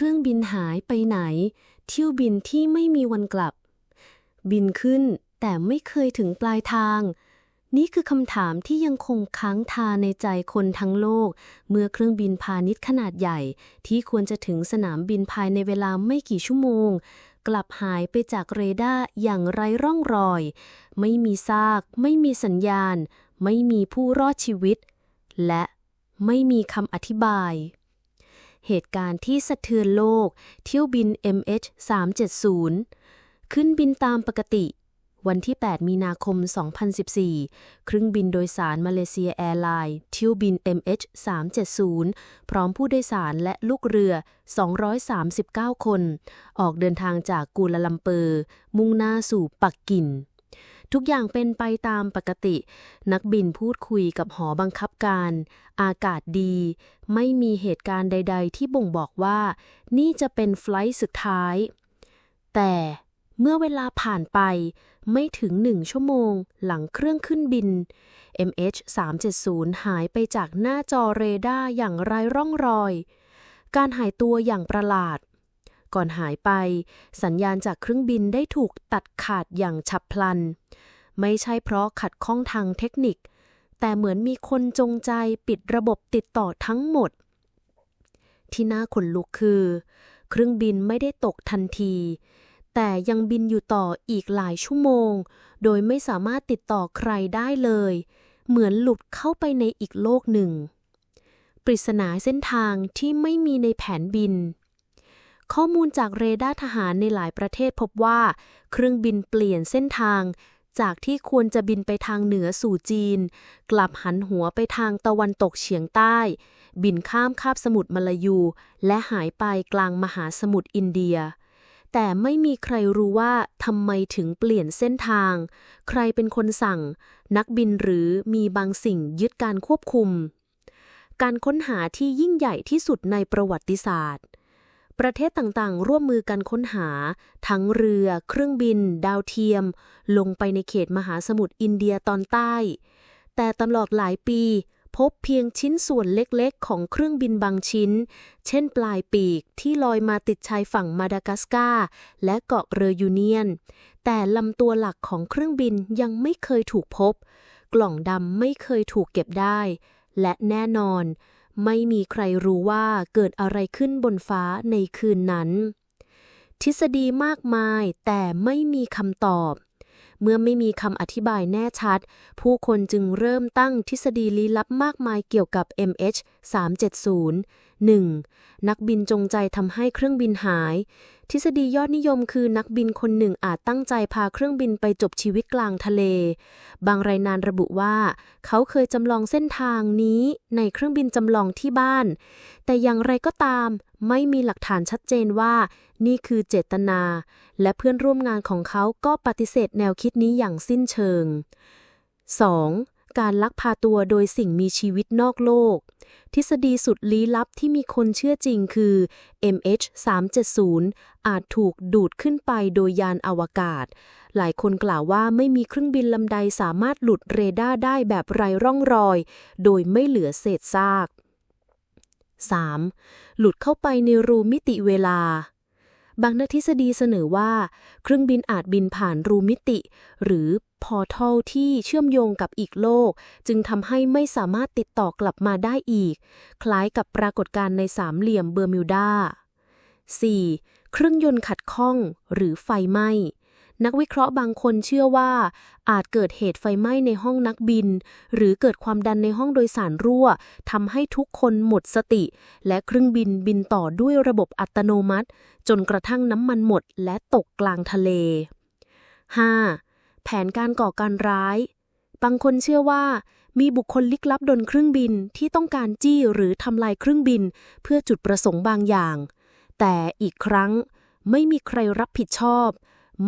เครื่องบินหายไปไหน เที่ยวบินที่ไม่มีวันกลับ บินขึ้นแต่ไม่เคยถึงปลายทาง นี่คือคำถามที่ยังคงค้างคาในใจคนทั้งโลก เมื่อเครื่องบินพาณิชย์ขนาดใหญ่ ที่ควรจะถึงสนามบินภายในเวลาไม่กี่ชั่วโมง กลับหายไปจากเรดาร์อย่างไร้ร่องรอย ไม่มีซาก ไม่มีสัญญาณ ไม่มีผู้รอดชีวิต และไม่มีคำอธิบาย เหตุการณ์ที่สะเทือนโลก เที่ยวบิน MH370 ขึ้นบินตามปกติ วันที่ 8 มีนาคม 2014 เครื่องบินโดยสารมาเลเซียแอร์ไลน์เที่ยวบิน MH370 พร้อมผู้โดยสารและลูกเรือ 239 คน ออกเดินทางจากกูลาลัมเปอร์ มุ่งหน้าสู่ปักกิ่ง ทุกอย่างเป็นไปตามปกติ นักบินพูดคุยกับหอบังคับการ อากาศดี ไม่มีเหตุการณ์ใด ๆ ที่บ่งบอกว่า นี่จะเป็นไฟล์สุดท้าย แต่เมื่อเวลาผ่านไปไม่ถึงหนึ่งชั่วโมงหลังเครื่องขึ้นบิน MH370 หายไปจากหน้าจอเรดาร์อย่างไร้ร่องรอย การหายตัวอย่างประหลาด ก่อนหายไป สัญญาณจากเครื่องบินได้ถูกตัดขาดอย่างฉับพลัน ไม่ใช่เพราะขัดข้องทางเทคนิค แต่เหมือนมีคนจงใจปิดระบบติดต่อทั้งหมด ที่น่าขนลุกคือ เครื่องบินไม่ได้ตกทันที แต่ยังบินอยู่ต่ออีกหลายชั่วโมง โดยไม่สามารถติดต่อใครได้เลย เหมือนหลุดเข้าไปในอีกโลกหนึ่งปริศนาเส้นทางที่ไม่มีในแผนบิน ข้อมูลจากเรดาร์ทหารในหลายประเทศพบว่า เครื่องบินเปลี่ยนเส้นทาง จากที่ควรจะบินไปทางเหนือสู่จีน กลับหันหัวไปทางตะวันตกเฉียงใต้ บินข้ามคาบสมุทรมาลายู และหายไปกลางมหาสมุทรอินเดีย แต่ไม่มีใครรู้ว่าทำไมถึงเปลี่ยนเส้นทาง ใครเป็นคนสั่ง นักบินหรือมีบางสิ่งยึดการควบคุม การค้นหาที่ยิ่งใหญ่ที่สุดในประวัติศาสตร์ ประเทศต่างๆ ร่วมมือกันค้นหา ทั้งเรือ เครื่องบิน ดาวเทียม ลงไปในเขตมหาสมุทรอินเดียตอนใต้ แต่ตลอดหลายปี พบเพียงชิ้นส่วนเล็กๆ ของเครื่องบินบางชิ้น เช่นปลายปีกที่ลอยมาติดชายฝั่งมาดากัสการ์และเกาะเรยูเนียน แต่ลำตัวหลักของเครื่องบินยังไม่เคยถูกพบ กล่องดำไม่เคยถูกเก็บได้ และแน่นอน ไม่มีใครรู้ว่าเกิดอะไรขึ้นบนฟ้าในคืนนั้น ทฤษฎีมากมายแต่ไม่มีคำตอบ เมื่อไม่มีคำอธิบายแน่ชัด ผู้คนจึงเริ่มตั้งทฤษฎีลี้ลับมากมายเกี่ยวกับ MH370 1. นักบินจงใจทำให้เครื่องบินหาย ทฤษฎียอดนิยมคือนักบินคนหนึ่งอาจตั้งใจพาเครื่องบินไปจบชีวิตกลางทะเล บางรายงานระบุว่า เขาเคยจำลองเส้นทางนี้ในเครื่องบินจำลองที่บ้าน แต่อย่างไรก็ตามไม่มีหลักฐานชัดเจนว่า นี่คือเจตนา และเพื่อนร่วมงานของเขาก็ปฏิเสธแนวคิดนี้อย่างสิ้นเชิง 2. การลักพาตัวโดยสิ่งมีชีวิตนอกโลก ทฤษฎีสุดลี้ลับที่มีคนเชื่อจริงคือ MH370 อาจถูกดูดขึ้นไปโดยยานอวกาศ หลายคนกล่าวว่าไม่มีเครื่องบินลำใดสามารถหลุดเรดาร์ได้แบบไร้ร่องรอย โดยไม่เหลือเศษซาก 3. หลุดเข้าไปในรูมิติเวลา บางนักทฤษฎีเสนอว่า เครื่องบินอาจบินผ่านรูมิติ หรือพอร์ทัลที่เชื่อมโยงกับอีกโลก จึงทำให้ไม่สามารถติดต่อกลับมาได้อีก คล้ายกับปรากฏการณ์ในสามเหลี่ยมเบอร์มิวดา 4. เครื่องยนต์ขัดข้องหรือไฟไหม้ นักวิเคราะห์บางคนเชื่อว่า อาจเกิดเหตุไฟไหม้ในห้องนักบิน หรือเกิดความดันในห้องโดยสารรั่วทำให้ทุกคนหมดสติ และเครื่องบินบินต่อด้วยระบบอัตโนมัติ จนกระทั่งน้ำมันหมดและตกกลางทะเล 5. แผนการก่อการร้าย บางคนเชื่อว่ามีบุคคลลึกลับดนเครื่องบินที่ต้องการจี้หรือทำลายเครื่องบิน เพื่อจุดประสงค์บางอย่าง แต่อีกครั้งไม่มีใครรับผิดชอบ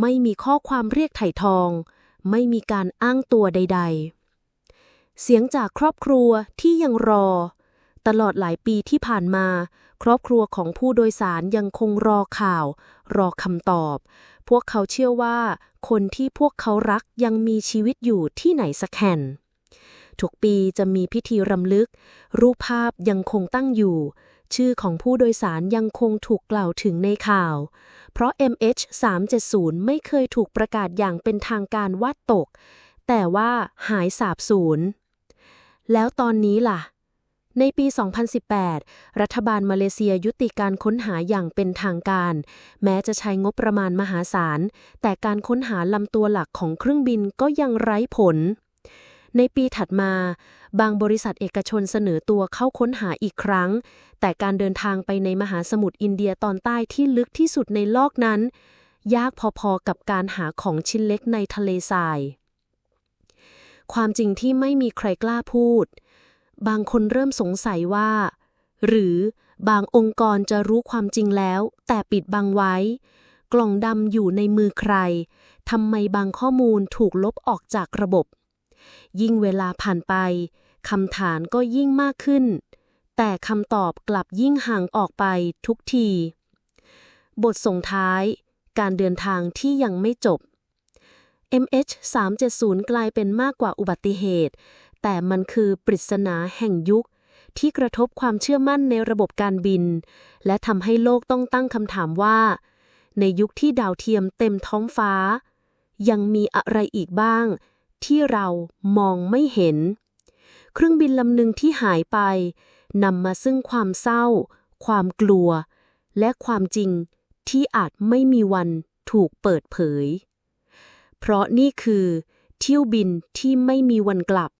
ไม่มีข้อความเรียกไถ่ทอง ไม่มีการอ้างตัวใด ๆ เสียงจากครอบครัวที่ยังรอ ตลอดหลายปีที่ผ่านมา ครอบครัวของผู้โดยสารยังคงรอข่าว รอคำตอบ พวกเขาเชื่อว่า คนที่พวกเขารักยังมีชีวิตอยู่ที่ไหนสักแห่งทุกปีจะมีพิธีรำลึก รูปภาพยังคงตั้งอยู่ ชื่อของผู้โดยสารยังคงถูกกล่าวถึงในข่าว เพราะ MH370 ไม่เคยถูกประกาศอย่างเป็นทางการว่าตก แต่ว่าหายสาบสูญ แล้วตอนนี้ล่ะ ในปี 2018 รัฐบาลมาเลเซียยุติการค้นหาอย่างเป็นทางการ แม้จะใช้งบประมาณมหาศาล แต่การค้นหาลำตัวหลักของเครื่องบินก็ยังไร้ผล ในปีถัดมา บางบริษัทเอกชนเสนอตัวเข้าค้นหาอีกครั้ง แต่การเดินทางไปในมหาสมุทรอินเดียตอนใต้ที่ลึกที่สุดในโลกนั้น ยากพอๆกับการหาของชิ้นเล็กในทะเลทราย ความจริงที่ไม่มีใครกล้าพูด บางคนเริ่มสงสัยว่า หรือบางองค์กรจะรู้ความจริงแล้ว แต่ปิดบังไว้ กล่องดำอยู่ในมือใครทำไมบางข้อมูลถูกลบออกจากระบบ ยิ่งเวลาผ่านไปคำถามก็ยิ่งมากขึ้น แต่คำตอบกลับยิ่งห่างออกไปทุกที บทส่งท้าย การเดินทางที่ยังไม่จบ MH370 กลายเป็นมากกว่าอุบัติเหตุ แต่มันคือปริศนาแห่งยุค ที่กระทบความเชื่อมั่นในระบบการบิน และทำให้โลกต้องตั้งคำถามว่า ในยุคที่ดาวเทียมเต็มท้องฟ้า ยังมีอะไรอีกบ้าง ที่เรามองไม่เห็น เครื่องบินลำหนึ่งที่หายไปนำมาซึ่งความเศร้า ความกลัว และความจริงที่อาจไม่มีวันถูกเปิดเผย เพราะนี่คือ เที่ยวบินที่ไม่มีวันกลับ